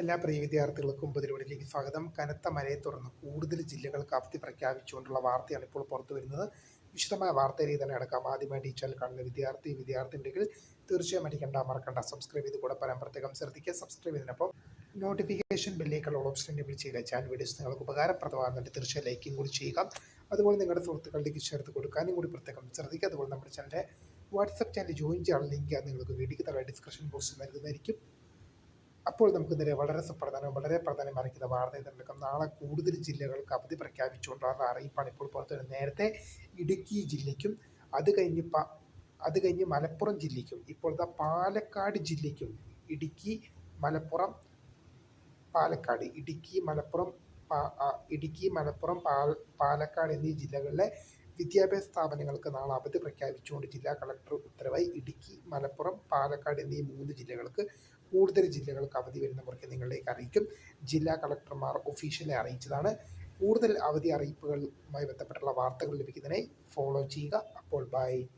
എല്ലാ പ്രിയ വിദ്യാർത്ഥികൾക്കും പുതിരിവിടിലേക്ക് സ്വാഗതം. കനത്ത മഴയെ തുടർന്ന് കൂടുതൽ ജില്ലകൾക്ക് അവധി പ്രഖ്യാപിച്ചുകൊണ്ടുള്ള വാർത്തയാണ് ഇപ്പോൾ പുറത്തു വരുന്നത്. വിശദമായ വാർത്തയിലേക്ക് തന്നെ അടക്കാം ആദ്യമായി ടീച്ചറിൽ കാണുന്ന വിദ്യാർത്ഥി വിദ്യാർത്ഥി ഉണ്ടെങ്കിൽ തീർച്ചയായും അടിക്കണ്ട മറക്കണ്ട. സബ്സ്ക്രൈബ് ചെയ്ത് കൂടെ പറയാൻ പ്രത്യേകം ശ്രദ്ധിക്കുക സബ്സ്ക്രൈബ് ചെയ്തതിനൊപ്പം നോട്ടിഫിക്കേഷൻ ബില്ലേക്കുള്ള ഓപ്ഷൻ എനേബിൾ ചെയ്യുക. ചാനൽ വീഡിയോസ് നിങ്ങൾക്ക് ഉപകാരപ്രദമാകുന്നുണ്ട് തീർച്ചയായും ലൈക്കും കൂടി ചെയ്യുക. അതുപോലെ നിങ്ങളുടെ സുഹൃത്തുക്കളിലേക്ക് ചേർത്ത് കൊടുക്കാനും കൂടി പ്രത്യേകം ശ്രദ്ധിക്കുക. അതുപോലെ നമ്മുടെ ചാനലിന്റെ വാട്സപ്പ് ചാനൽ ജോയിൻ ചെയ്യാനുള്ള ലിങ്ക് നിങ്ങൾക്ക് വീഡിയോക്ക് താഴെ ഡിസ്ക്രിപ്ഷൻ ബോക്സിൽ നൽകുന്നതായിരിക്കും. അപ്പോൾ നമുക്ക് നേരെ വളരെ സുപ്രധാനം വളരെ പ്രാധാന്യമറിയിക്കുന്ന വാർത്ത എന്തെങ്കിലും നാളെ കൂടുതൽ ജില്ലകൾക്ക് അവധി പ്രഖ്യാപിച്ചുകൊണ്ടുള്ള അറിയിപ്പാണ് ഇപ്പോൾ പുറത്തു വരുന്നത്. നേരത്തെ ഇടുക്കി ജില്ലയ്ക്കും അത് കഴിഞ്ഞ് പ അത് കഴിഞ്ഞ് മലപ്പുറം ജില്ലയ്ക്കും ഇപ്പോഴത്തെ പാലക്കാട് ജില്ലയ്ക്കും ഇടുക്കി മലപ്പുറം പാലക്കാട് ഇടുക്കി മലപ്പുറം ഇടുക്കി മലപ്പുറം പാലക്കാട് എന്നീ ജില്ലകളിലെ വിദ്യാഭ്യാസ സ്ഥാപനങ്ങൾക്ക് നാളെ അവധി പ്രഖ്യാപിച്ചുകൊണ്ട് ജില്ലാ കളക്ടർ ഉത്തരവായി ഇടുക്കി മലപ്പുറം പാലക്കാട് എന്നീ മൂന്ന് ജില്ലകൾക്ക് കൂടുതൽ ജില്ലകൾക്ക് അവധി വരുന്നവർക്ക് നിങ്ങളിലേക്ക് അറിയിക്കും. ജില്ലാ കളക്ടർമാർ ഒഫീഷ്യലി അറിയിച്ചതാണ്. കൂടുതൽ അവധി അറിയിപ്പുകളുമായി ബന്ധപ്പെട്ടുള്ള വാർത്തകൾ ലഭിക്കുന്നതിനായി ഫോളോ ചെയ്യുക. അപ്പോൾ ബൈ